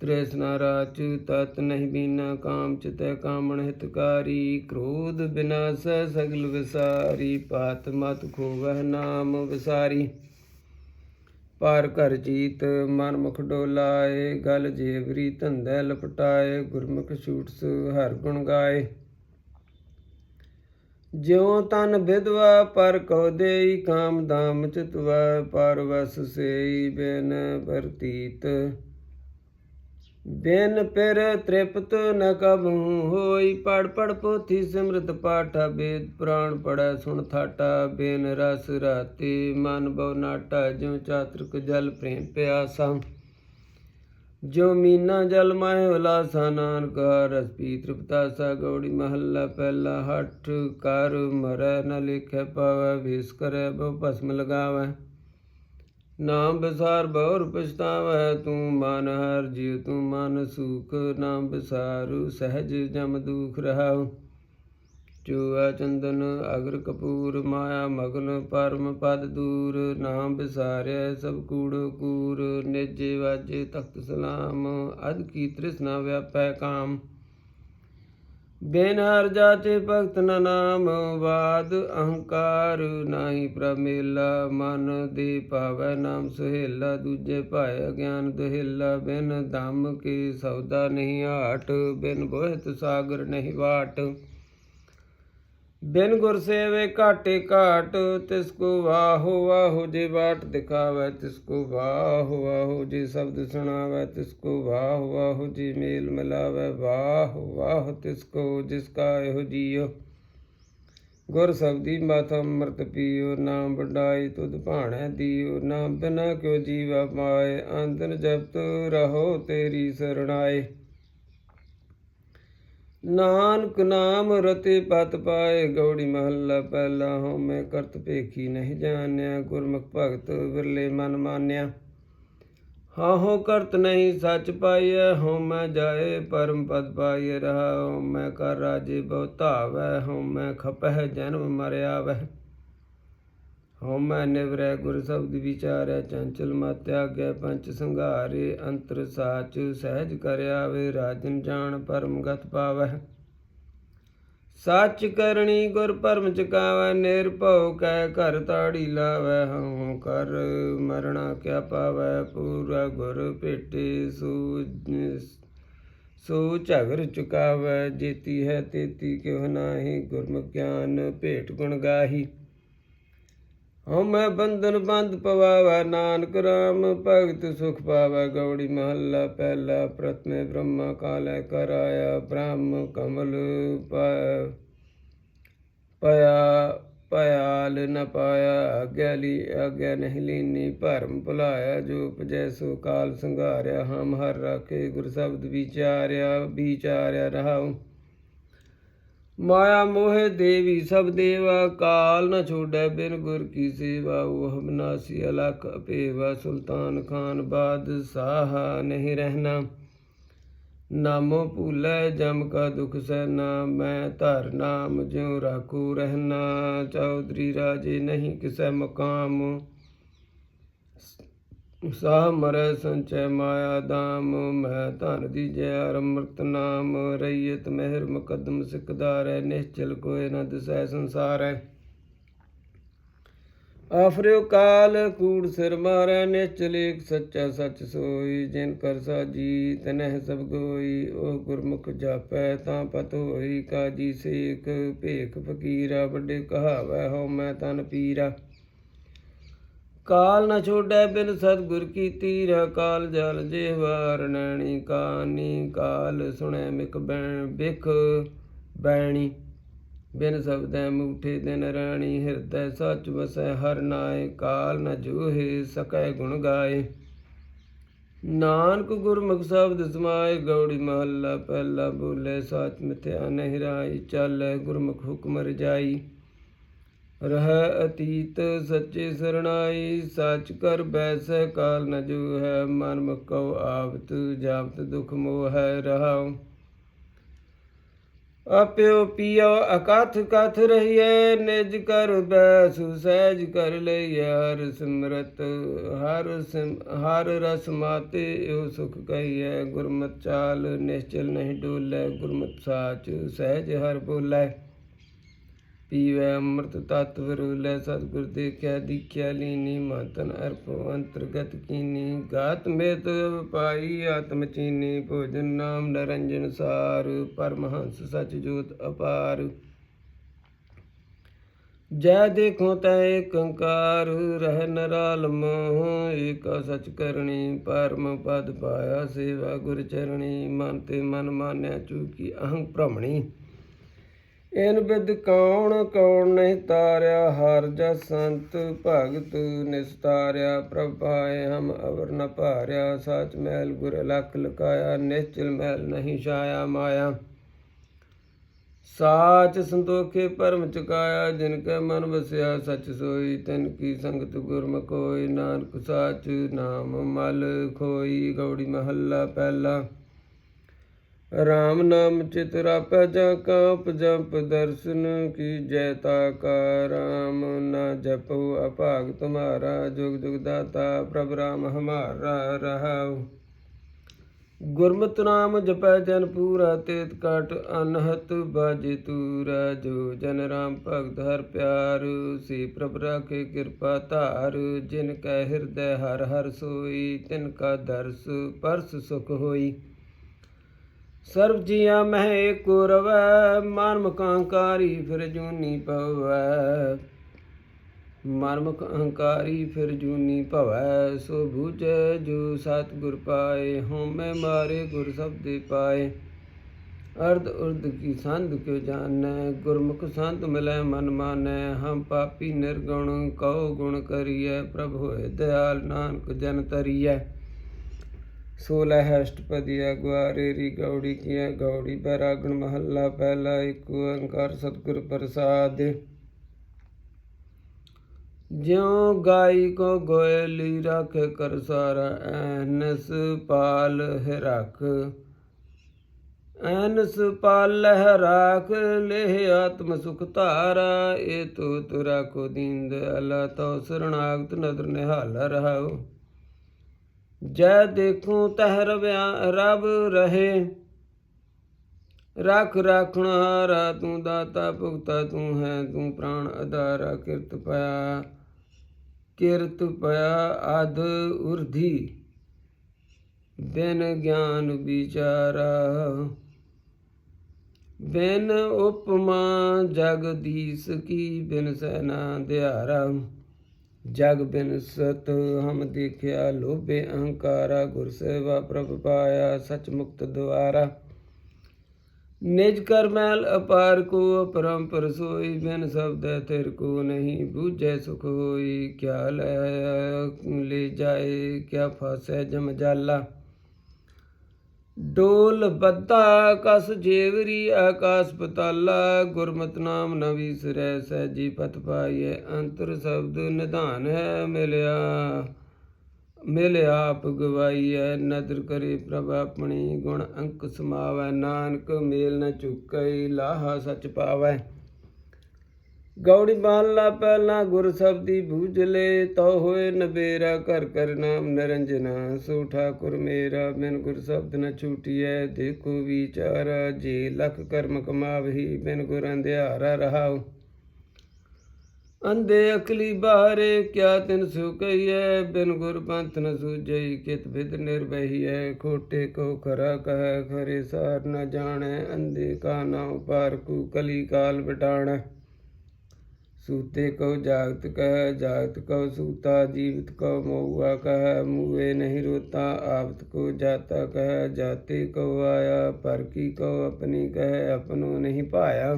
ਤ੍ਰੇਸਨਾ ਰਾਚ ਤਤ ਨਹੀਂ ਬੀਨਾ, ਕਾਮ ਚਿਤੈ ਕਾਮਣ ਹਿਤਕਾਰੀ। ਕ੍ਰੋਧ ਬਿਨਾਸ ਸਗਲ ਵਿਸਾਰੀ, ਪਾਤ ਮਤ ਖੋਵਹਿ ਨਾਮ ਵਿਸਾਰੀ। ਪਾਰ ਘਰ ਜੀਤ ਮਨ ਮੁਖ ਡੋਲਾਏ, ਗਲ ਜੇਵਰੀ ਧੰਦੈ ਲਪਟਾਏ, ਗੁਰਮੁਖ ਛੂਟਸ ਹਰ ਗੁਣ ਗਾਏ। ਜਿਉ ਤਨ ਵਿਧਵਾ ਪਰ ਕਉ ਦੇਈ ਕਾਮ ਦਾਮ ਚਿਤਵਾ, ਪਰ ਵਸ ਸੇਈ ਬਿਨ ਵਰਤੀਤ। ਬਿਨ ਪਿਰ ਤ੍ਰਿਪਤ ਨ ਕਬੂ ਹੋਈ ਪੜ ਪੜ ਪੋਥੀ ਸਿਮਰਤ ਪਾਠਾ ਬੇਦ ਪ੍ਰਾਣ ਪੜੈ ਸੁਣ ਥਾਟਾ, ਬਿਨ ਰਸ ਰਾਤੀ ਮਨ ਬਉ ਨਾਟਾ, ਜਿਉ ਚਾਤ੍ਰਿਕ ਜਲ ਪ੍ਰੇਮ ਪਿਆਸਾ। ਜੋ ਮੀਨਾ ਜਲ ਮਾਹਿ ਉਲਾਸਾ ਨਾਨਕ ਰਸ ਪੀ ਤ੍ਰਿਪਤਾਸਾ ਗੌੜੀ ਮਹੱਲਾ ਪਹਿਲਾ ਹੱਠ ਕਰ ਮਰੈ ਨ ਲਿਖੈ ਪਾਵੈ ਵਿਸ ਕਰੈ ਬਹੁ ਭਸਮ ਲਗਾਵੈ। ਨਾਮ ਵਿਸਾਰ ਬਹੁਰ ਪਛਤਾਵੈ ਤੂੰ ਮਨ ਹਰ ਜੀਉ ਤੂੰ ਮਨ ਸੁਖ, ਨਾਮ ਵਿਸਾਰੂ ਸਹਿਜ ਜਮ ਦੁਖ ਰਹਾਉ। ਚੂਆ ਚੰਦਨ, ਅਗਰ ਕਪੂਰ ਮਾਇਆ ਮਗਨ, ਪਰਮ ਪਦ ਦੂਰ, ਨਾਮ ਵਿਸਾਰਿਆ ਸਭ ਕੂੜ ਕੂਰ, ਨਿਜੇ ਵਾਜੇ ਤਖਤ ਸਲਾਮ ਅਦ ਕੀ ਤ੍ਰਿਸ਼ਨਾ ਵਿਆਪੈ ਕਾਮ। ਬਿਨ ਹਰ ਜਾਚੇ ਭਗਤ ਨ ਨਾਮ ਬਾਦ ਅਹੰਕਾਰ ਨਾਹੀ ਪ੍ਰਮੇਲਾ ਮਨ ਦੇ ਭਾਵੈ ਨਾਮ ਸੁਹੇਲਾ, ਦੂਜੇ ਭਾਇ ਗਿਆਨ ਦੁਹੇਲਾ, ਬਿਨ ਦਮ ਕੇ ਸੌਦਾ ਨਹੀਂ ਆਟ, ਬਿਨ ਬੋਹਿਤ ਸਾਗਰ ਨਹੀਂ ਵਾਟ। ਬਿਨ ਗੁਰ ਸੇਵੇ ਘਾਟੇ ਘਾਟ ਤਿਸ ਕੋ ਵਾਹੋ ਵਾਹੋ ਜੇ ਬਾਟ ਦਿਖਾਵੇ ਤਿਸ ਕੋ ਵਾਹੋ ਵਾਹੋ ਜੇ ਸ਼ਬਦ ਸੁਣਾਵੇ ਤਿਸ ਕੋ ਵਾਹੋ ਵਾਹੋ ਜੇ ਮੇਲ ਮਿਲਾਵੇ, ਵਾਹ ਵਾਹ ਤਿਸ ਕੋ ਜਿਸ ਕਾ ਇਹੋ ਜੀਉ। ਗੁਰ ਸਬਦੀ ਮਤ ਅੰਮ੍ਰਿਤ ਪੀਓ ਨਾਮ ਵਡਾਈ ਤੁਧ ਭਾਣੈ ਦੀਓ ਨਾਮ ਬਿਨਾ ਕਿਉ ਜੀਵਾ ਪਾਏ ਅੰਦਰ ਜਪਤ ਰਹੋ ਤੇਰੀ ਸਰਣਾਏ। ਨਾਨਕ ਨਾਮ ਰਤੇ ਪਤ ਪਾਏ, ਗੌੜੀ ਮਹੱਲਾ ਪਹਿਲਾ ਹਉ ਮੈਂ ਕਰਤ ਭੇਖੀ ਨਹੀਂ ਜਾਣਿਆ, ਗੁਰਮੁਖ ਭਗਤ ਵਿਰਲੇ ਮਨ ਮਾਨਿਆ। ਹਾਹੋ ਕਰਤ ਨਹੀਂ ਸੱਚ ਪਾਈਐ, ਹਉ ਮੈਂ ਜਾਏ, ਪਰਮ ਪਦ ਪਾਈਐ ਰਹਾਉ, ਮੈਂ ਕਰ ਰਾਜੇ ਬਹੁ ਧਾਵੈ, ਹਉ ਮੈਂ ਖਪਹਿ, ਜਨਮ ਮਰਿਆ ਵਹਿ ਹਉ ਮੈਂ ਨਿਵਰੈ ਗੁਰ ਸ਼ਬਦ ਵਿਚਾਰੈ, ਚੰਚਲ ਮਤ ਤਿਆਗੈ, ਪੰਚ ਸੰਘਾਰੇ, ਅੰਤਰ ਸਾਚ ਸਹਿਜ ਕਰਿਆ ਵੇ ਰਾਜਨ ਜਾਣ ਪਰਮ ਗਤ ਪਾਵੈ ਸੱਚ ਕਰਨੀ ਗੁਰ ਪਰਮ ਚਕਾਵੈ ਨਿਰਭਉ ਕੈ ਘਰ ਤਾੜੀ ਲਾਵੈ ਹਉ ਕਰ ਮਰਣਾ ਕਿਆ ਪਾਵੈ ਪੂਰਾ ਗੁਰ ਭੇਟੇ ਸੂ ਸੋ ਝਗਰ ਚੁਕਾਵੈ ਜੇਤੀ ਹੈ ਤੇਤੀ ਕਿਉ ਨਾਹੀ, ਗੁਰਮੁਖ ਗਿਆਨ ਭੇਟ ਗੁਣ ਗਾਹੀ। ਹਉ ਮੈਂ ਬੰਧਨ ਬੰਦ ਪਵਾਵਾ ਨਾਨਕ ਰਾਮ, ਭਗਤ ਸੁਖ ਪਾਵਾ ਗੌੜੀ ਮਹੱਲਾ ਪਹਿਲਾ, ਪ੍ਰਥਮੇ ਬ੍ਰਹਮਾ ਕਾਲੈ ਕਰਾਇਆ ਬ੍ਰਹਮ ਕਮਲ ਪ- ਪਿਆ ਪਿਆਲ ਨ ਪਾਇਆ, ਆਗਿਆ ਲੀ, ਆਗਿਆ ਨਹੀਂ ਲੀਨੀ, ਭਰਮ ਭੁਲਾਇਆ, ਜੋ ਉਪਜੈ ਸੋ ਕਾਲ ਸੰਘਾਰਿਆ, ਹਮ ਹਰ ਰਾਖੇ, ਗੁਰ ਸ਼ਬਦ ਵਿਚਾਰਿਆ ਵਿਚਾਰਿਆ ਰਹਾਉ। ਮਾਇਆ ਮੋਹਿ ਦੇਵੀ, ਸਭ ਦੇਵਾ ਕਾਲ ਨ ਛੋੜੈ ਬਿਨ ਗੁਰ ਕੀ ਸੇਵਾ, ਉਹ ਬਨਾਸੀ ਅਲਖ ਅਪੇਵਾ, ਸੁਲਤਾਨ ਖਾਨ ਬਾਦਸ਼ਾਹ ਨਹੀਂ ਰਹਿਣਾ। ਨਾਮੋ ਭੂਲੈ ਜਮ ਕਾ ਦੁਖ ਸਹਿਨਾ, ਮੈਂ ਧਰ ਨਾਮ ਜਿਉ ਰਾਖੂ ਰਹਿਣਾ। ਚੌਧਰੀ ਰਾਜੇ ਨਹੀਂ ਕਿਸੈ ਮਕਾਮ। ਸਾਹ ਮਰੈ ਸੰਚੈ ਮਾਇਆ ਦਾਮ, ਮੈਂ ਧਨ ਦੀ ਜੈ ਅੰਮ੍ਰਿਤ ਨਾਮ ਰਈਅਤ ਮਹਿਰ ਮੁਕਦਮ ਸਿਕਦਾਰੈ ਨਿਸ਼ਚਲ ਕੋਇ ਨ ਦਿਸੈ ਸੰਸਾਰੈ। ਆਫਰਿਓ ਕਾਲ ਕੂੜ ਸਿਰ ਮਾਰੈ, ਨਿਸ਼ਚਲ ਏਕ ਸੱਚਾ ਸੱਚ ਸੋਈ, ਜਿਨ ਕਰ ਸਾਜੀ ਤਨਹਿ ਸਭ ਗੋਈ, ਉਹ ਗੁਰਮੁਖ ਜਾਪੈ ਤਾਂ ਪਤ ਹੋਈ, ਕਾਜੀ ਸੇਖ ਭੇਖ ਫਕੀਰਾ, ਵੱਡੇ ਕਹਾਵੈ ਹੋ ਮੈਂ ਤਨ ਪੀਰਾ। ਕਾਲ ਨਾ ਛੋੜੈ ਬਿਨ ਸਤਿਗੁਰ ਕੀ ਤੀਰਾ ਕਾਲ ਜਲ ਜੇਵਾਰ ਨੈਣੀ, ਕਾਨੀ ਕਾਲ ਸੁਣੈ ਮਿਕ ਬੈਣ ਬਿਖ ਬੈਣੀ। ਬਿਨ ਸਬਦੈ ਮੂਠੇ ਦਿਨ ਰਾਣੀ, ਹਿਰਦੈ ਸਚ ਵਸੈ ਹਰ ਨਾਏ, ਕਾਲ ਨ ਜੂਹੇ ਸਕੈ ਗੁਣ ਗਾਏ। ਨਾਨਕ ਗੁਰਮੁਖ ਸ਼ਬਦ ਸਮਾਏ, ਗੌੜੀ ਮਹੱਲਾ ਪਹਿਲਾ ਬੋਲੇ, ਸੱਚ ਮਿਥਿਆ ਨਹੀਂ ਰਾਈ, ਚੱਲੈ ਗੁਰਮੁਖ ਹੁਕਮ ਰਜਾਈ। ਰਹਿ ਅਤੀਤ ਸੱਚੇ ਸਰਣਾਈ, ਸੱਚ ਕਰ ਬੈਸੈ ਕਾਲ ਨ ਜੋ ਹੈ ਮਨ ਮੁਕਉ ਆਵਤ, ਜਾਵਤ ਦੁਖ ਮੋਹ ਹੈ ਰਹਾਉ। ਆਪਿਓ ਪੀਓ, ਅਕਥ ਕਥ ਰਹੀਏ ਨਿਜ ਕਰ ਬੈਸੁ, ਸਹਿਜ ਕਰ ਲਈਏ ਹਰ ਸਿਮਰਤ, ਹਰ ਸਿਮ, ਹਰ ਰਸ ਮਾਤੇ ਇਹੋ ਸੁਖ ਕਹੀਏ ਗੁਰਮਤਿ ਚਾਲ ਨਿਸ਼ਚਲ ਨਹੀਂ ਡੋਲੇ, ਗੁਰਮਤਿ ਸਾਚ ਸਹਿਜ ਹਰ ਬੋਲੇ। ਪੀਵੈ ਅੰਮ੍ਰਿਤ ਤਤ ਵਿਰੂਲੇ ਸਤਿਗੁਰ ਦੇਖਿਆ, ਦੀਖਿਆ, ਲੀਨੀ, ਮਤਨ, ਅਰਪੋ, ਅੰਤਰਗਤ ਕੀਨੀ, ਗਾਤ ਮੇਤ ਪਾਈ, ਆਤਮ ਚੀਨੀ, ਭੋਜਨ ਨਾਮ ਨਰੰਜਨ ਸਾਰ, ਪਰਮਹੰਸ ਸਚ ਜੋਤ ਅਪਾਰ। ਜੈ ਦੇਖੋ ਤੈ ਏਕੰਕਾਰ ਰਹਿ ਨਰਾਲਮ ਏਕਾ ਸਚ ਕਰਨੀ ਪਰਮ ਪਦ ਪਾਇਆ ਸੇਵਾ ਗੁਰ ਚਰਣੀ, ਮਨ ਤੇ ਮਨ ਮਾਨਿਆ ਚੂਕੀ ਅਹੰ ਭ੍ਰਮਣੀ। ਇਨ ਬਿਦ ਕੌਣ ਕੌਣ ਨਹੀਂ ਤਾਰਿਆ, ਹਰ ਜਸ ਸੰਤ ਭਗਤ ਨਿਸਤਾਰਿਆ ਪ੍ਰਭਾਏ ਹਮ ਅਵਰ ਨ ਭਾਰਿਆ, ਸਚ ਮਹਿਲ ਗੁਰ ਲਖ ਲਕਾਇਆ, ਨਿਸ਼ਚਲ ਮਹਿਲ ਨਹੀਂ ਛਾਇਆ ਮਾਇਆ। ਸਾਚ ਸੰਤੋਖੇ ਪਰਮ ਚੁਕਾਇਆ, ਜਿਨ ਕੈ ਮਨ ਵਸਿਆ ਸਚ ਸੋਈ, ਤਿਨ ਕੀ ਸੰਗਤ ਗੁਰਮ ਕੋਈ ਨਾਨਕ ਸਾਚ ਨਾਮ ਮਲ ਖੋਈ, ਗੌੜੀ ਮਹੱਲਾ ਪਹਿਲਾ। ਰਾਮ ਨਾਮ ਚਿਤ ਰਾਪੈ ਜਾ ਕਾਪ ਜਪ ਦਰਸ਼ਨ ਕੀ ਜੈ ਤਾ ਕਾ ਰਾਮ ਨਾ ਜਪਉ ਅਭਾਗ ਤੁਮਾਰਾ, ਜੁਗ ਜੁਗ ਦਾਤਾ ਪ੍ਰਭ ਰਾਮ ਹਮਾਰਾ ਰਹਾਉ। ਗੁਰਮਤਿ ਨਾਮ ਜਪੈ ਜਨ ਪੂਰਾ, ਤੇਤ ਕਟ ਅਨਹਤ ਬਾਜੇ ਤੂਰਾ। ਜੋ ਜਨ ਰਾਮ ਭਗਤ ਹਰ ਪਿਆਰ ਸੀ ਪ੍ਰਭ ਰਾਖੇ ਕਿਰਪਾ ਧਾਰ। ਜਿਨ ਕੈ ਹਿਰਦੈ ਹਰ ਹਰ ਸੋਈ, ਤਿਨ ਕਾ ਦਰਸ ਪਰਸ ਸੁਖ ਹੋਈ। ਸਰਬ ਜੀਆ ਮਹਿ ਏਕੋ ਰਵੈ, ਮਨ ਮਕਾਂਕਾਰੀ ਫਿਰ ਜੂਨੀ ਪਵੈ ਮਰਮਕ ਅਹੰਕਾਰੀ ਫਿਰ ਜੂਨੀ ਭਵੈ, ਸੋ ਬੂਝੈ ਜੋ ਸਤ ਗੁਰ ਪਾਏ, ਹਉਮੈ ਮਾਰੇ ਗੁਰ ਸਬਦੇ ਪਾਏ। ਅਰਧ ਉਰਧ ਕੀ ਸੰਧ ਕਿਉ ਜਾਣੈ, ਗੁਰਮੁਖ ਸੰਤ ਮਿਲੈ ਮਨ ਮਾਨੈ। ਹਮ ਪਾਪੀ ਨਿਰਗੁਣ, ਕਉ ਗੁਣ ਕਰੀਐ, ਪ੍ਰਭ ਹੋਏ ਦਿਆਲ ਨਾਨਕ ਜਨ ਤਰੀਐ। ਸੋਲਹ ਹੈ ਅਸ਼ਟਪਦੀਆ ਗੁਆਰੇ ਰੀ ਗੌੜੀ ਕੀਆ, ਗੌੜੀ ਬੈਰਾਗਣ ਮਹੱਲਾ, ਪਹਿਲਾ ਇੱਕ ਓੰਕਾਰ ਸਤਿਗੁਰ ਪ੍ਰਸਾਦ। ਜਿਉ ਗਾਈ ਕੋ ਗੋਇਲੀ ਰਖ ਕਰ ਸਾਰਾ ਐਨਸ ਪਾਲ ਹੈ ਰਖ। ਐਨਸ ਪਾਲ ਹੈ ਰਾਖ ਲੈ ਆਤਮ ਸੁਖ ਧਾਰਾ, ਏ ਤੂ ਤੁਰਾ ਕੋ ਦੀਨ ਅਲਾ ਤੋ ਸਰਣਾਗਤ ਨਦਰ ਨਿਹਾਲ ਰਹਾਉ। ਜੈ ਦੇਖੂੰ ਤਹ ਰਵਿਆ ਰਬ ਰਹੇ। ਰੱਖ ਰਾਖਣ ਹਾਰਾ, ਤੂੰ ਦਾਤਾ ਭੁਗਤਾ, ਤੂੰ ਹੈ, ਤੂੰ ਪ੍ਰਾਣ ਆਧਾਰਾ ਕਿਰਤ ਪਿਆ ਕਿਰਤ ਪਿਆ ਆਦ ਉਰਧੀ। ਬਿਨ ਗਿਆਨ ਵਿਚਾਰਾ, ਬਿਨ ਉਪਮਾ ਜਗਦੀਸ਼ ਕੀ ਬਿਨ ਸੈਨਾ ਦਿਹਾਰਾ। ਜਗ ਬਿਨ ਸਤ ਹਮ ਦੇਖਿਆ, ਲੋਭੇ ਅਹੰਕਾਰਾ, ਗੁਰ ਸੇਵਾ ਪ੍ਰਭ ਪਾਇਆ, ਸਚ ਮੁਕਤ ਦੁਆਰਾ। ਨਿਜ ਕਰ ਮੈਲ ਅਪਾਰ ਕੋ ਪਰੰਪਰ ਸੋਈ ਬਿਨ ਸ਼ਬਦ ਤੇਰ ਕੋ ਨਹੀਂ ਬੂਝੈ ਸੁਖ ਹੋਈ। ਕਿਆ ਲੈ ਲੈ ਜਾਏ, ਕਿਆ ਫਾਸੈ ਜਮ ਜਾਲਾ। ਡੋਲ ਬੱਧਾ ਕਸ ਜੇਵਰੀ ਆਕਾਸ ਪਤਾਲਾ, ਗੁਰਮਤਿ ਨਾਮ ਨ ਵਿਸਰੈ ਸਹਿਜੀ ਪਤ ਪਾਈਐ, ਅੰਤਰ ਸ਼ਬਦ ਨਿਧਾਨ ਹੈ ਮਿਲਿਆ ਮਿਲ ਆਪ ਗਵਾਈਐ, ਨਦਰ ਕਰੇ ਪ੍ਰਭ ਆਪਣੀ, ਗੁਣ ਅੰਕ ਸਮਾਵੈ, ਨਾਨਕ ਮੇਲ ਨ ਚੁਕੈ ਲਾਹਾ ਸਚ ਪਾਵੈ। ਗੌੜੀ ਬਾਲਾ ਪਹਿਲਾ ਗੁਰ ਸਬਦੀ ਬੂਝਲੇ ਤੋ ਹੋਏ ਨਬੇਰਾ ਕਰ ਕਰ ਨਾਮ ਨਿਰੰਜਨਾ। ਸੋ ਠਾਕੁਰ ਮੇਰਾ, ਬਿਨ ਗੁਰ ਸ਼ਬਦ ਨ ਛੂਟੀਐ, ਦੇਖੋ ਵਿਚਾਰਾ, ਜੇ ਲਖ ਕਰਮ ਕਮਾਵਹੀ, ਬਿਨ ਗੁਰ ਅੰਧਿਆਰਾ ਰਹਾਉ। ਅੰਦੇ ਅਕਲੀ ਬਾਹਰੇ ਕਿਆ ਤਿਨ ਸੋ ਕਹੀਐ, ਬਿਨ ਗੁਰ ਪੰਥ ਨ ਸੂਝਈ, ਕਿਤ ਵਿਦ ਨਿਰਬਹੀਐ ਖੋਟੇ ਕੋ ਖਰਾ ਕਹੈ, ਖਰੇ ਸਾਰ ਨ ਜਾਣੈ ਅੰਦੇ ਕਾ ਨਾਮ ਪਾਰਕੂ ਕਲੀ ਕਾਲ ਬਟਾਣੈ ਸੂਤੇ ਕਉ ਜਾਗਤ ਕਹਿ ਜਾਗਤ ਕਉ ਸੂਤਾ ਜੀਵਤ ਕਉ ਮਉਆ ਕਹਿ ਮੂਏ ਨਹੀਂ ਰੋਤਾ ਆਵਤ ਕੋ ਜਾਤਾ ਕਹਿ ਜਾਤੇ ਕਉ ਆਇਆ ਪਰ ਕੀ ਕਉ ਆਪਣੀ ਕਹਿ ਆਪਨੋ ਨਹੀਂ ਪਾਇਆ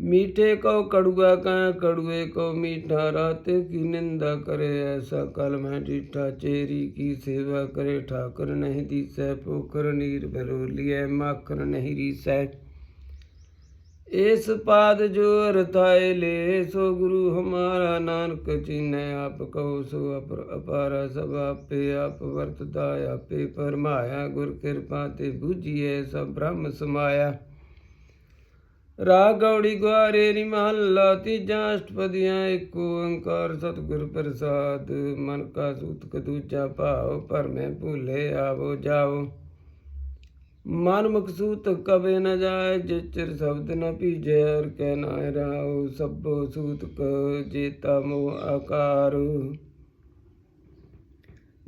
ਮੀਠੇ ਕਉ ਕੜੂਆ ਕਹਿ ਕੜੂਏ ਕਉ ਮੀਠਾ ਰਾਤੇ ਕੀ ਨਿੰਦਾ ਕਰੇ ਐਸਾ ਕਲ ਮੈਂ ਡੀਠਾ ਚੇਰੀ ਕੀ ਸੇਵਾ ਕਰੇ ਠਾਕੁਰ ਨਹੀਂ ਦੀਸੈ ਪੋਖਰ ਨੀਰ ਬਰੋਲੀਐ ਮਾਖਰ ਨਹੀਂ ਰੀਸੈ ਇਸ ਪਾਦ ਜੋ ਰਤਾਏ ਲੇ, ਸੋ ਗੁਰੂ ਹਮਾਰਾ ਨਾਨਕ ਚੀਨੈ ਆਪ ਕਹੋ, ਸੋ ਅਪਰ ਅਪਾਰਾ ਸਭ ਆਪੇ ਆਪ ਵਰਤਦਾ ਆਪੇ ਫਰਮਾਇਆ, ਗੁਰ ਕਿਰਪਾ ਤੇ ਬੂਝੀਏ ਸਭ ਬ੍ਰਹਮ ਸਮਾਇਆ। ਰਾਗ ਗੌੜੀ ਗੁਆਰੇ ਰੀ ਮਹੱਲਾ, ਤੀਜਾ ਅਸ਼ਟਪਦੀਆਂ ਏਕ ਓੰਕਾਰ ਸਤਿਗੁਰ ਪ੍ਰਸਾਦ। ਮਨ ਕਾ ਸੂਤਕ ਦੂਜਾ ਭਾਵ ਪਰਮੇ ਭੂਲੇ ਆਵੋ ਜਾਓ ਮਨ ਮਕਸੂਤ ਕਵੇ ਨ ਜਾਏ ਜਿਚਰ ਸ਼ਬਦ ਨ ਪੀਜੈ ਅਰ ਕਹਿ ਨਾ ਰਾਉ ਸਭੋ ਸੂਤਕ ਜੇਤਾ ਮੋ ਆਕਾਰ।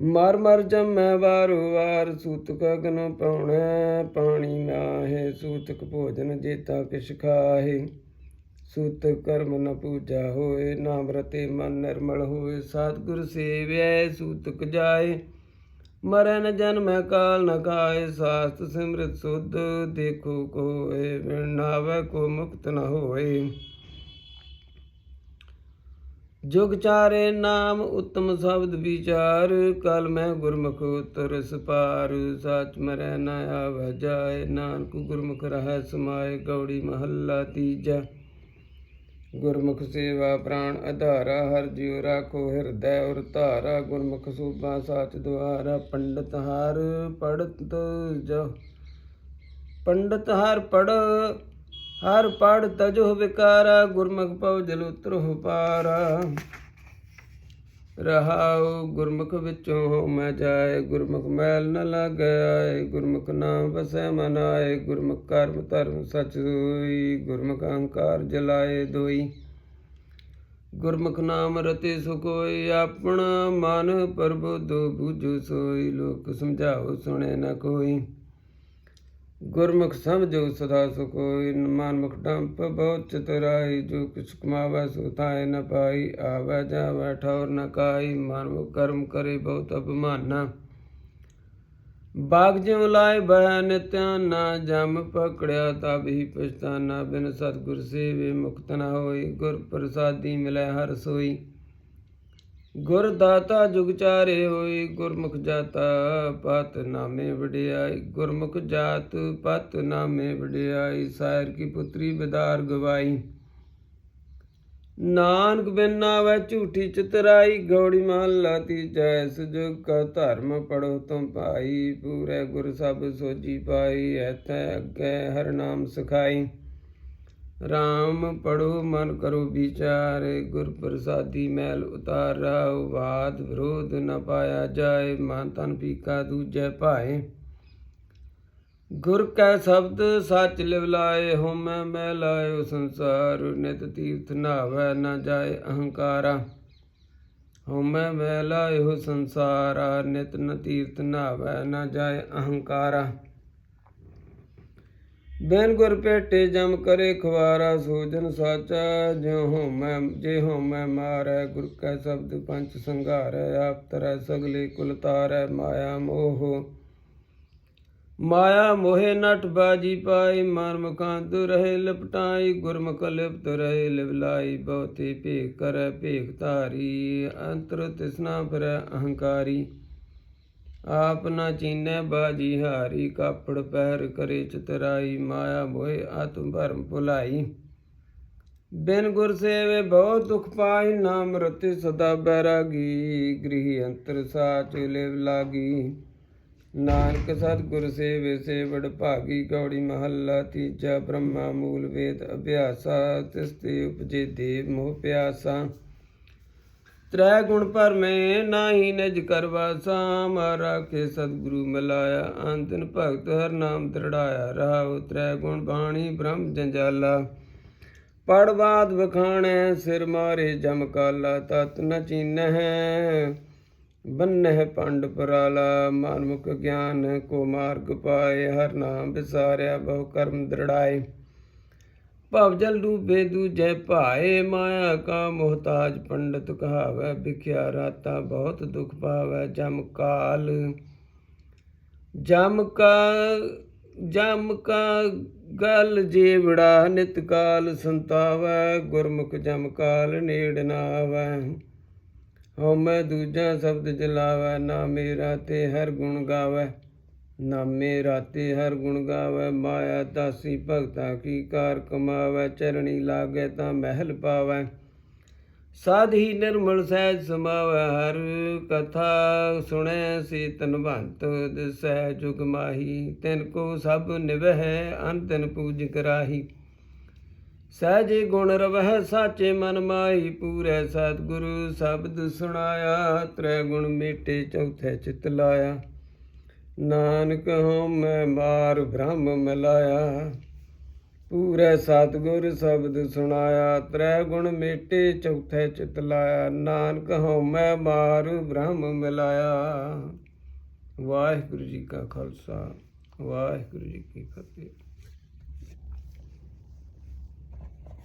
ਮਰ ਮਰ ਜਮੈ ਵਾਰੋ ਵਾਰ ਸੂਤਕ ਅਗਨ ਪਾਉਣਾ, ਪਾਣੀ ਮਾਹੇ ਸੂਤਕ ਭੋਜਨ ਜੇਤਾ ਕਿਛ ਖਾਹੇ। ਸੂਤਕ ਕਰਮ ਨ ਪੂਜਾ ਹੋਏ, ਨਾਮ ਰਤੇ ਮਨ ਨਿਰਮਲ ਹੋਏ ਸਤਿਗੁਰ ਸੇਵਿਐ ਸੂਤਕ ਜਾਏ। ਮਰੈ ਨ ਜਨਮੈ ਕਾਲ ਨ ਕਾਏ ਸਾਸਤ ਸਿਮਰਤ ਸੁਧ ਦੇਖੋ ਕੋਏ ਵਿਣ ਨਾਵੈ ਕੋ ਮੁਕਤ ਨ ਹੋਏ ਜੁਗ ਚਾਰੇ ਨਾਮ ਉਤਮ ਸ਼ਬਦ ਵਿਚਾਰ, ਕਲ ਮੈਂ ਗੁਰਮੁਖ ਉਤਰ ਸਪਾਰ, ਸਾਚ ਮਰੈ ਨ ਆਵੈ ਜਾਏ, ਨਾਨਕ ਗੁਰਮੁਖ ਰਹੈ ਸਮਾਏ, ਗੌੜੀ ਮਹੱਲਾ ਤੀਜਾ। ਗੁਰਮੁਖ ਸੇਵਾ ਪ੍ਰਾਣ ਆਧਾਰਾ ਹਰ ਜਿਉ ਰਾਖੋ ਹਿਰਦੈ ਔਰ ਧਾਰਾ, ਗੁਰਮੁਖ ਸੂਬਾ ਸਾਚ ਦੁਆਰਾ, ਪੰਡਤ ਹਰ ਪੜਤ ਜੋ ਪੰਡਤ ਹਰ ਪੜ ਹਰ ਪੜ ਤਜੋ ਵਿਕਾਰਾ, ਗੁਰਮੁਖ ਪਉ ਜਲ ਉਤਰੋ ਪਾਰਾ। ਰਹਾਉ ਗੁਰਮੁਖ ਵਿੱਚੋਂ ਹੋ ਮੈਂ ਜਾਏ, ਗੁਰਮੁਖ ਮੈਲ ਨ ਲਾਗੈ ਆਏ, ਗੁਰਮੁਖ ਨਾਮ ਵਸੈ ਮਨ ਆਏ ਗੁਰਮੁਖ ਕਰਮ ਧਰਮ ਸਚ ਹੋਈ, ਗੁਰਮੁਖ ਅਹੰਕਾਰ ਜਲਾਏ ਦੋਈ। ਗੁਰਮੁਖ ਨਾਮ ਰਤੇ ਸੁਕੋਈ ਆਪਣਾ ਮਨ ਪਰਬੁੱਧ ਬੁਝੁ ਸੋਈ, ਲੋਕ ਸਮਝਾਓ ਸੁਣੇ ਨ ਕੋਈ। ਗੁਰਮੁਖ ਸਮਝੋ ਸਦਾ ਸੁਕੋਈ ਮਨਮੁਖ ਡੰਪ ਬਹੁਤ ਚਤੁਰਾਈ ਜੋ ਕਿਛ ਕਮਾਵੈ ਸੋ ਤਾਏ ਨ ਪਾਈ, ਆਵੈ ਜਾਵੈ ਠੌਰ ਨ ਕਾਈ ਮਨਮੁਖ ਕਰਮ ਕਰੇ ਬਹੁਤ ਅਭਿਮਾਨਾ ਬਾਗ ਜਿਉ ਲਾਏ ਬਹਿ ਨਿਤਿਆ ਨਾ, ਜਮ ਪਕੜਿਆ ਤਬ ਹੀ ਪਛਤਾਨਾ, ਬਿਨ ਸਤਿਗੁਰ ਸੇਵੇ ਮੁਕਤ ਨ ਹੋਈ, ਗੁਰ ਪ੍ਰਸਾਦੀ ਮਿਲੈ ਹਰ ਸੋਈ। ਗੁਰ ਦਾਤਾ ਜੁਗ ਚਾਰੇ ਹੋਈ ਗੁਰਮੁਖ ਜਾਤਾ ਪਤ ਨਾਮੇ ਵਡਿਆਈ। ਗੁਰਮੁਖ ਜਾਤ ਪਤ ਨਾਮੇ ਵਡਿਆਈ, ਸਾਇਰ ਕੀ ਪੁੱਤਰੀ ਬਿਦਾਰ ਗਵਾਈ। ਨਾਨਕ ਬਿਨ ਨਾਵੈ ਝੂਠੀ ਚਤਰਾਈ, ਗੌੜੀ ਮਹੱਲਾ ਤੀਜਾ ਇਸ ਜੁਗ ਕਾ ਧਰਮ ਪੜੋ ਤੁਮ ਭਾਈ। ਪੂਰੇ ਗੁਰ ਸਭ ਸੋਜੀ ਪਾਈ, ਐਥੈ ਅੱਗੇ ਹਰ ਨਾਮ ਸਿਖਾਈ। RAM ਪੜੋ, ਮਨ ਕਰੋ ਵਿਚਾਰ, ਗੁਰ ਪ੍ਰਸਾਦੀ ਮੈਲ ਉਤਾਰਾ ਵਾਦ ਵਿਰੋਧ ਨ ਪਾਇਆ ਜਾਏ, ਮਨ ਤਨ ਪੀਕਾ ਦੂਜੈ ਭਾਏ। ਗੁਰ ਕੈ ਸ਼ਬਦ ਸੱਚ ਲਿਵਲਾਏ ਹਉਮੈ ਮੈ ਲਾਇਓ ਸੰਸਾਰ, ਨਿਤ ਤੀਰਥ ਨਾਵੈ ਨਾ ਜਾਏ ਅਹੰਕਾਰਾ। ਹਉਮੈ ਮੈ ਲਾਇਓ ਸੰਸਾਰਾ, ਨਿਤ ਨ ਤੀਰਥ ਨਾਵੈ ਨਾ ਜਾਏ ਅਹੰਕਾਰਾ। ਬੈਨ ਗੁਰ ਭੇਟੇ ਜਮ ਕਰੇ ਖਵਾਰਾ ਸੋਜਨ ਸਾਚਾ, ਜਿਉ ਹਉਮੈ ਜੇ ਹਉਮੈ ਮਾਰੈ, ਗੁਰ ਕੈ ਸ਼ਬਦ ਪੰਚ ਸੰਘਾਰੈ ਆਪ ਤਰੈ ਸਗਲੇ ਕੁਲ ਤਾਰੈ, ਮਾਇਆ ਮੋਹ। ਮਾਇਆ ਮੋਹਿ ਨਟ ਬਾਜੀ ਪਾਈ, ਮਨ ਮੁਕਾਂਤ ਰਹੇ, ਲਪਟਾਈ, ਗੁਰਮੁਖ ਲਿਪਤ ਰਹੇ ਲਿਵਲਾਈ ਬਹੁਤੀ ਭੇਖ ਕਰੈ, ਭੇਖ ਧਾਰੀ, ਅੰਤਰ ਤਿਸਨਾ ਫਿਰੈ ਅਹੰਕਾਰੀ। ਆਪ ਨਾ ਚੀਨੈ ਬਾਜੀ ਹਾਰੀ, ਕਾਪੜ ਪਹਿਰ ਕਰੇ ਚਤਰਾਈ, ਮਾਇਆ ਮੋਹਿ ਆਤਮ ਭਰਮ ਭੁਲਾਈ। ਬਿਨ ਗੁਰ ਸੇਵੇ ਬਹੁਤ ਦੁਖ ਪਾਈ ਨਾਮ ਰਤੇ ਸਦਾ ਬੈਰਾਗੀ, ਗ੍ਰਹਿ ਅੰਤਰ ਸਾਚ ਲਿਵ ਲਾਗੀ। ਨਾਨਕ ਸਤਿਗੁਰ ਸੇਵੇ ਸੇ ਭਾਗੀ, ਗੌੜੀ ਮਹੱਲਾ ਤੀਜਾ ਬ੍ਰਹਮਾ ਮੂਲ ਵੇਦ ਅਭਿਆਸਾ, ਤਿਸ ਤੇ ਉਪਜੇ ਦੇਵ ਮੋਹ ਪਿਆਸਾ। ਤ੍ਰੈ ਗੁਣ ਪਰਮੇ ਨਾਹੀ ਨਿਜ ਕਰਵਾਸਾ ਮਾਰਾ ਕੇ ਸਤਿਗੁਰੂ ਮਿਲਾਇਆ ਅੰਤਨ ਭਗਤ ਹਰ ਨਾਮ ਦ੍ਰਿੜਾਇਆ ਰਹਾਉ ਤ੍ਰੈ ਗੁਣ ਬਾਣੀ ਬ੍ਰਹਮ ਜੰਜਾਲਾ। ਪੜਵਾਦ ਵਖਾਣੈ, ਸਿਰ ਮਾਰੇ ਜਮ ਕਾਲਾ, ਤਤ ਨ ਚੀਨਹਿ, ਬੰਨਹਿ ਪੰਡ ਪਰਾਲਾ ਮਨਮੁਖ ਗਿਆਨ ਕੋ ਮਾਰਗ ਪਾਏ, ਹਰ ਨਾਮ ਵਿਸਾਰਿਆ ਬਹੁ ਕਰਮ ਦ੍ਰਿੜਾਏ। ਭਵ ਜਲ ਡੂਬੇ ਦੂਜੈ ਭਾਏ, ਮਾਇਆ ਕਾ ਮੁਹਤਾਜ ਪੰਡਤ ਕਹਾਵੈ, ਵਿਖਿਆ ਰਾਤਾ ਬਹੁਤ ਦੁਖ ਪਾਵੈ ਜਮ ਕਾਲ, ਜਮ ਕਾ ਜਮ ਕਾ ਗਲ ਜੀਵੜਾ, ਨਿਤ ਕਾਲ ਸੰਤਾਵੈ, ਗੁਰਮੁਖ ਜਮ ਕਾਲ ਨੇੜ ਨਾ ਆਵੈ ਹਉ ਮੈਂ ਦੂਜਾ ਸ਼ਬਦ ਜਲਾਵੈ, ਨਾ ਮੇਰਾ ਤੇ ਹਰ ਗੁਣ ਗਾਵੈ। ਨਾਮੇ ਰਾਤੇ ਹਰ ਗੁਣ ਗਾਵੈ, ਮਾਇਆ ਦਾਸੀ ਭਗਤਾ ਕੀ ਕਾਰ ਕਮਾਵੈ, ਚਰਣੀ ਲਾਗੇ ਤਾਂ ਮਹਿਲ ਪਾਵੈ। ਹੀ ਨਿਰਮਲ ਸਹਿਜ ਸਮਾਵੈ, ਹਰ ਕਥਾ ਸੁਣੈ ਸੀ ਤਨਵੰਤ ਦਿਸੈ ਜੁਗ ਮਾਹੀ। ਤਿਨ ਕੋ ਸਭ ਨਿਵਹਿ ਅੰਤਨ ਪੂਜ ਕਰਾਹੀ ਸਹਿਜੇ ਗੁਣ ਰਵਹਿ, ਸਾਚੇ ਮਨ ਮਾਹੀ। ਪੂਰੇ ਸਤਿਗੁਰੂ, ਸ਼ਬਦ ਸੁਣਾਇਆ, ਤ੍ਰੈ ਗੁਣ ਮੇਟੇ, ਚੌਥੇ ਚਿਤ ਲਾਇਆ। ਨਾਨਕ ਹਉ ਮੈਂ ਮਾਰ ਬ੍ਰਹਮ ਮਿਲਾਇਆ। ਪੂਰੇ ਸਤਿਗੁਰ ਸ਼ਬਦ ਸੁਣਾਇਆ। ਤ੍ਰੈ ਗੁਣ ਮੇਟੇ ਚੌਥੇ ਚਿਤ ਲਾਇਆ। ਨਾਨਕ ਹਉ ਮੈਂ ਮਾਰ ਬ੍ਰਹਮ ਮਿਲਾਇਆ। ਵਾਹਿਗੁਰੂ ਜੀ ਕਾ ਖਾਲਸਾ, ਵਾਹਿਗੁਰੂ ਜੀ ਕੀ ਫਤਿਹ।